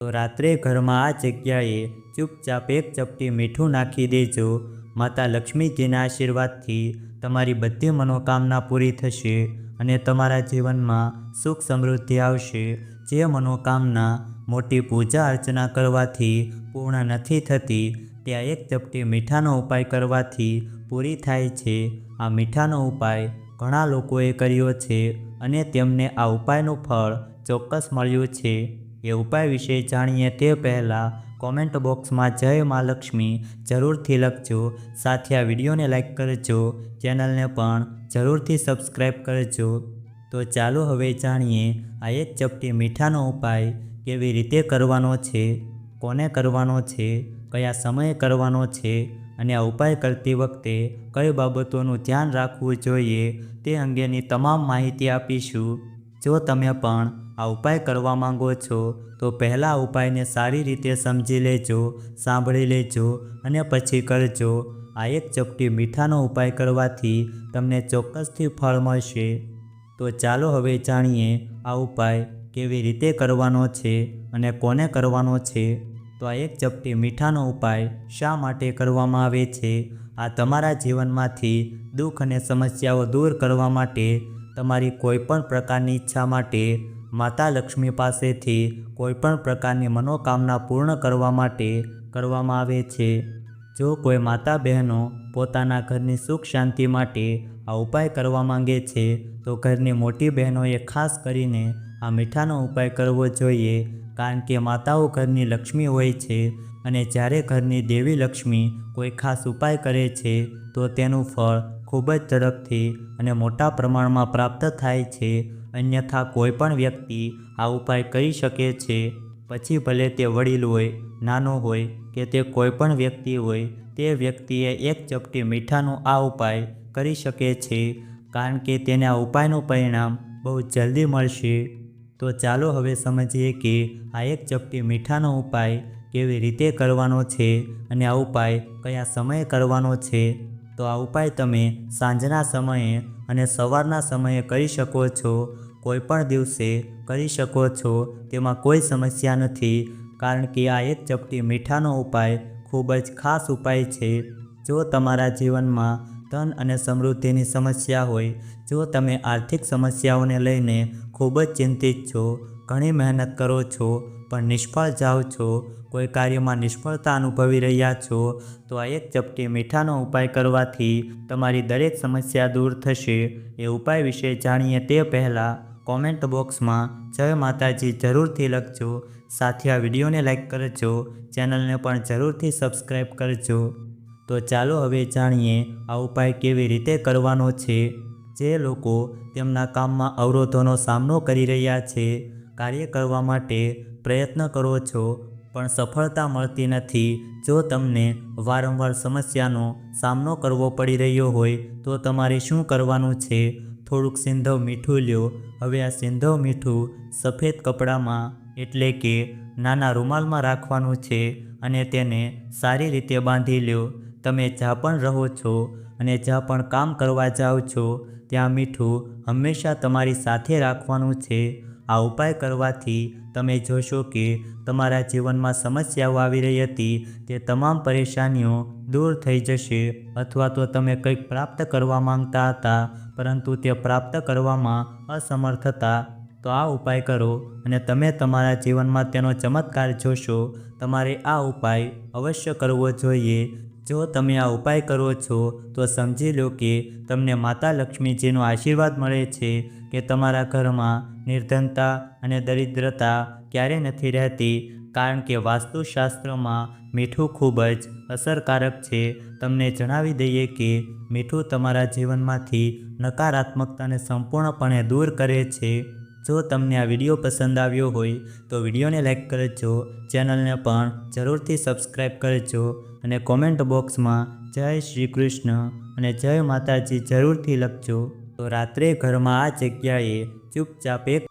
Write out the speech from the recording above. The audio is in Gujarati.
તો રાત્રે ઘરમાં આ જગ્યાએ ચૂપચાપ એક ચપટી મીઠું નાખી દેજો. માતા લક્ષ્મીજીના આશીર્વાદથી તમારી બધી મનોકામના પૂરી થશે અને તમારા જીવનમાં સુખ સમૃદ્ધિ આવશે. જે મનોકામના મોટી પૂજા અર્ચના કરવાથી પૂર્ણ નથી થતી, ત્યાં એક ચપટી મીઠાનો ઉપાય કરવાથી પૂરી થાય છે. આ મીઠાનો ઉપાય ઘણા લોકોએ કર્યો છે અને તેમને આ ઉપાયનું ફળ ચોક્કસ મળ્યું છે. એ ઉપાય વિશે જાણીએ તે પહેલાં કોમેન્ટ બોક્સમાં જય મા લક્ષ્મી જરૂરથી લખજો. સાથે આ વિડીયોને લાઇક કરજો. ચેનલને પણ જરૂરથી સબસ્ક્રાઈબ કરજો. તો ચાલો હવે જાણીએ આ એક ચપટી મીઠાનો ઉપાય કેવી રીતે કરવાનો છે, કોને કરવાનો છે, કયા સમયે કરવાનો છે અને આ ઉપાય કરતી વખતે કઈ બાબતોનું ધ્યાન રાખવું જોઈએ તે અંગેની તમામ માહિતી આપીશું. જો તમે પણ આ ઉપાય કરવા માંગો છો, તો પહેલાં ઉપાયને સારી રીતે સમજી લેજો, સાંભળી લેજો અને પછી કરજો. આ એક ચપટી મીઠાનો ઉપાય કરવાથી તમને ચોક્કસથી ફળ મળશે. તો ચાલો હવે જાણીએ આ ઉપાય કેવી રીતે કરવાનો છે અને કોને કરવાનો છે. તો આ એક ચપટી મીઠાનો ઉપાય શા માટે કરવામાં આવે છે? આ તમારા જીવનમાંથી દુઃખ અને સમસ્યાઓ દૂર કરવા માટે, તમારી કોઈ પણ પ્રકારની ઈચ્છા માટે માતા લક્ષ્મી પાસેથી કોઈ પણ પ્રકારની મનોકામના પૂર્ણ કરવા માટે કરવામાં આવે છે. જો કોઈ માતા બહેનો પોતાના ઘરની સુખ શાંતિ માટે આ ઉપાય કરવા માંગે છે, તો ઘરની મોટી બહેનોએ ખાસ કરીને આ મીઠાનો ઉપાય કરવો જોઈએ, કારણ કે માતાઓ ઘરની લક્ષ્મી હોય છે અને જ્યારે ઘરની દેવી લક્ષ્મી કોઈ ખાસ ઉપાય કરે છે, તો તેનું ફળ ખૂબ જ ઝડપથી અને મોટા પ્રમાણમાં પ્રાપ્ત થાય છે. અન્યથા કોઈ પણ વ્યક્તિ આ ઉપાય કરી શકે છે. પછી ભલે તે વડીલ હોય, નાનો હોય કે તે કોઈ પણ વ્યક્તિ હોય, તે વ્યક્તિએ એક ચપટી મીઠાનો આ ઉપાય કરી શકે છે, કારણ કે તેને આ ઉપાયનું પરિણામ બહુ જલ્દી મળશે. તો ચાલો હવે સમજીએ કે આ એક ચપટી મીઠાનો ઉપાય કેવી રીતે કરવાનો છે અને આ ઉપાય કયા સમયે કરવાનો છે. તો આ ઉપાય તમે સાંજના સમયે અને સવારના સમયે કરી શકો છો, કોઈ પણ દિવસે કરી શકો છો, તેમાં કોઈ સમસ્યા નથી, કારણ કે આ એક ચપટી મીઠાનો ઉપાય ખૂબ જ ખાસ ઉપાય છે. જો તમારા જીવનમાં ધન અને સમૃદ્ધિની સમસ્યા હોય, જો તમે આર્થિક સમસ્યાઓને લઈને ખૂબ જ ચિંતિત છો, ઘણી મહેનત કરો છો પણ નિષ્ફળ જાઓ છો, કોઈ કાર્યમાં નિષ્ફળતા અનુભવી રહ્યા છો, તો આ એક ચપટી મીઠાનો ઉપાય કરવાથી તમારી દરેક સમસ્યા દૂર થશે. એ ઉપાય વિશે જાણીએ તે પહેલાં કોમેન્ટ બોક્સમાં જય માતાજી જરૂરથી લખજો. સાથે આ વિડીયોને લાઇક કરજો, ચેનલને પણ જરૂરથી સબસ્ક્રાઈબ કરજો. તો ચાલો હવે જાણીએ આ ઉપાય કેવી રીતે કરવાનો છે. જે લોકો તેમના કામમાં અવરોધોનો સામનો કરી રહ્યા છે. કાર્ય કરવા માટે પ્રયત્ન કરો છો, પણ સફળતા મળતી નથી. જો તમને વારંવાર સમસ્યાનો સામનો કરવો પડી રહ્યો હોય, તો તમારે શું કરવાનું છે? થોડુંક સિંધવ મીઠું લ્યો. હવે આ સિંધવ મીઠું સફેદ કપડામાં, એટલે કે નાના રૂમાલમાં રાખવાનું છે અને તેને સારી રીતે બાંધી લ્યો. તમે જ્યાં પણ રહો છો અને જ્યાં પણ કામ કરવા જાઓ છો, ત્યાં મીઠું હંમેશા તમારી સાથે રાખવાનું છે. આ ઉપાય કરવાથી તમે જોશો કે તમારા જીવનમાં સમસ્યાઓ આવી રહી હતી, તે તમામ પરેશાનીઓ દૂર થઈ જશે અથવા તો તમે કંઈક પ્રાપ્ત કરવા માંગતા હતા, પરંતુ તે પ્રાપ્ત કરવામાં અસમર્થ હતા. તો આ ઉપાય કરો અને તમે તમારા જીવનમાં તેનો ચમત્કાર જોશો. તમારે આ ઉપાય અવશ્ય કરવો જોઈએ. જો તમે આ ઉપાય કરો છો, તો સમજી લો કે તમને માતા લક્ષ્મીજીનો આશીર્વાદ મળે છે કે તમારા ઘરમાં નિર્ધનતા અને દરિદ્રતા ક્યારેય નથી રહેતી, કારણ કે વાસ્તુશાસ્ત્રમાં મીઠું ખૂબ જ અસરકારક છે. તમને જણાવી દઈએ કે મીઠું તમારા જીવનમાંથી નકારાત્મકતાને સંપૂર્ણપણે દૂર કરે છે. જો તમને આ વીડિયો પસંદ આવ્યો હોય, તો વિડીયોને લાઇક કરજો, ચેનલને પણ જરૂરથી સબસ્ક્રાઈબ કરજો. અને કોમેન્ટ બોક્સમાં જય શ્રી કૃષ્ણ અને જય માતાજી જરૂરથી લખજો. તો રાત્રે ઘરમાં આ જગ્યાએ ચૂપચાપ એક